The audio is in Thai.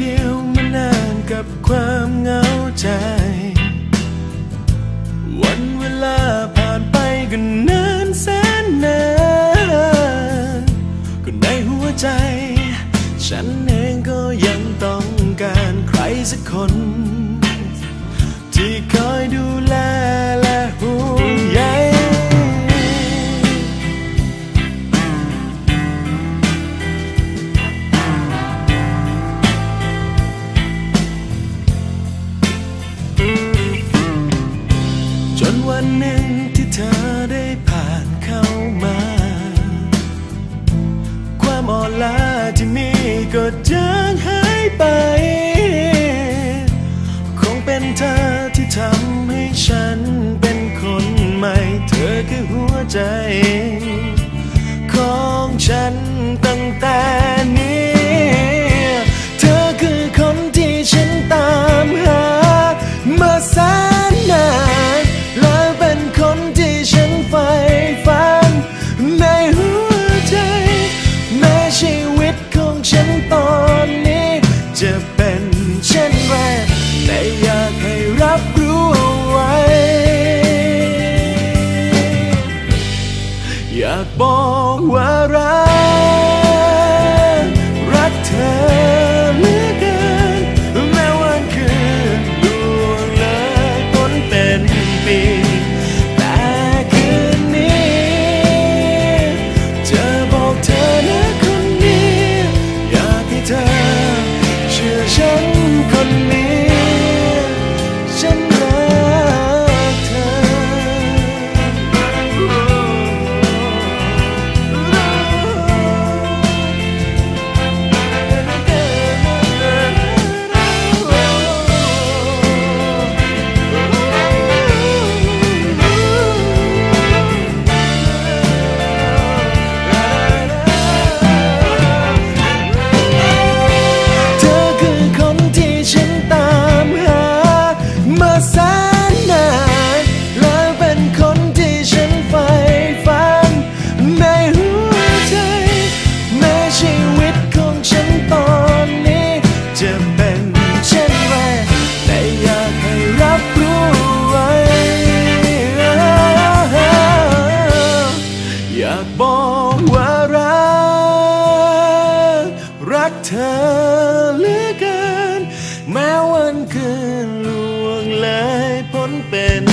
เดียวมานานกับความเหงาใจ วันเวลาผ่านไปก็นานแสนนานก็ในหัวใจ ฉันเองก็ยังต้องการใครสักคน ที่คอยดูแล ก็จางหายไป คงเป็นเธอที่ทำให้ฉันเป็นคนใหม่ เธอคือหัวใจ ของฉันตั้งแต่นี้ เธอคือคนที่ฉันตามหามาแสานากบอกว่ารัก รักเธอเหลือเกิน แม้วันคืนล่วงเลยพ้นเป็น